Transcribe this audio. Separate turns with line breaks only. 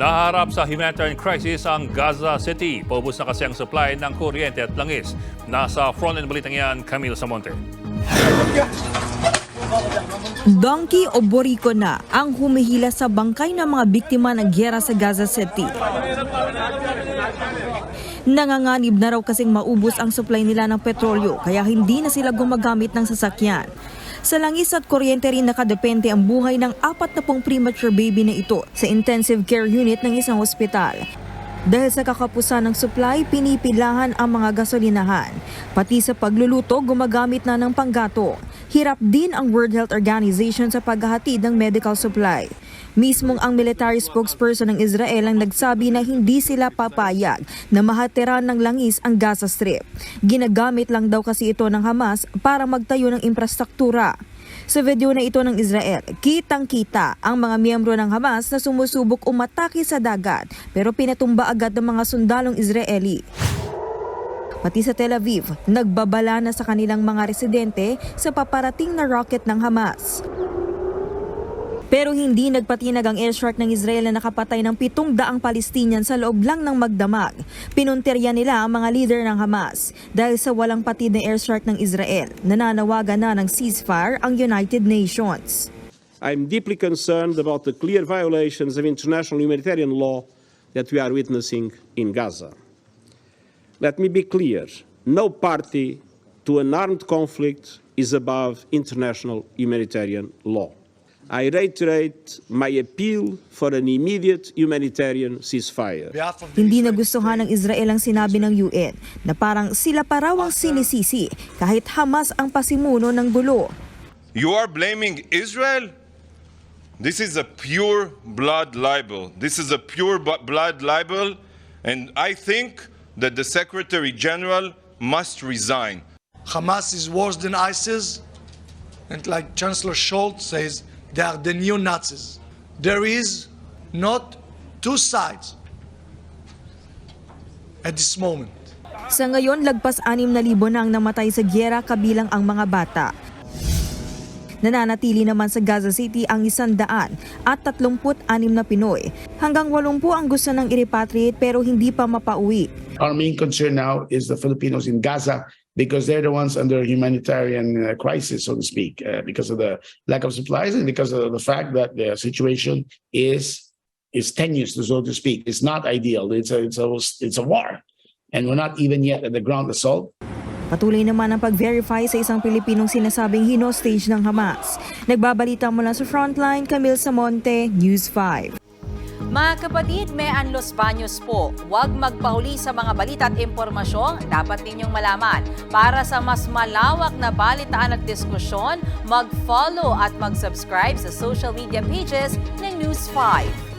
Naharap sa humanitarian crisis ang Gaza City. Paubos na kasi ang supply ng kuryente at langis. Nasa front-end balitang yan, Camille Samonte.
Donkey o Boricco na ang humihila sa bangkay ng mga biktima ng gyera sa Gaza City. Nanganganib na raw kasing maubos ang supply nila ng petrolyo kaya hindi na sila gumagamit ng sasakyan. Sa langis at kuryente rin nakadepende ang buhay ng apat na pong premature baby na ito sa intensive care unit ng isang ospital. Dahil sa kakapusan ng supply, pinipilahan ang mga gasolinahan. Pati sa pagluluto, gumagamit na ng panggato. Hirap din ang World Health Organization sa paghahatid ng medical supply. Mismong ang military spokesperson ng Israel ang nagsabi na hindi sila papayag na mahatiran ng langis ang Gaza Strip. Ginagamit lang daw kasi ito ng Hamas para magtayo ng infrastruktura. Sa video na ito ng Israel, kitang-kita ang mga miyembro ng Hamas na sumusubok umatake sa dagat pero pinatumba agad ng mga sundalong Israeli. Pati sa Tel Aviv, nagbabala na sa kanilang mga residente sa paparating na rocket ng Hamas. Pero hindi nagpatinag ang airstrike ng Israel na nakapatay ng pitong daang Palestinian sa loob lang ng magdamag. Pinuntirya nila ang mga leader ng Hamas dahil sa walang patid na airstrike ng Israel. Nananawagan na ng ceasefire ang United Nations.
I'm deeply concerned about the clear violations of international humanitarian law that we are witnessing in Gaza. Let me be clear no party to an armed conflict is above international humanitarian law. I reiterate my appeal for an immediate humanitarian ceasefire.
Hindi nagustuhan ng Israel ang sinabi ng UN na parang sila pa raw ang sinisisi kahit Hamas ang pasimuno ng gulo.
You are blaming Israel? This is a pure blood libel. This is a pure blood libel, and I think that the Secretary General must resign.
Hamas is worse than ISIS, and like Chancellor Scholz says, they are the new Nazis. There is not two sides at this moment.
Sa ngayon, lagpas 6,000 na ang namatay sa gyera kabilang ang mga bata. Nananatili naman sa Gaza City ang isandaan at 36 na Pinoy. Hanggang 80 ang gusto ng i-repatriate pero hindi pa mapauwi.
Our main concern now is the Filipinos in Gaza because they're the ones under humanitarian uh, crisis, so to speak, uh, because of the lack of supplies and because of the fact that the situation is is tenuous, so to speak. It's not ideal. It's a it's a it's a war, and we're not even yet at the ground assault.
Patuloy naman ang pag-verify sa isang Pilipinong sinasabing hinostage ng Hamas. Nagbabalita mula sa Frontline, Camille Samonte, News 5.
Mga kapatid, may Anlos Baños po. Huwag magpahuli sa mga balita at impormasyong dapat ninyong malaman. Para sa mas malawak na balitaan at diskusyon, mag-follow at mag-subscribe sa social media pages ng News 5.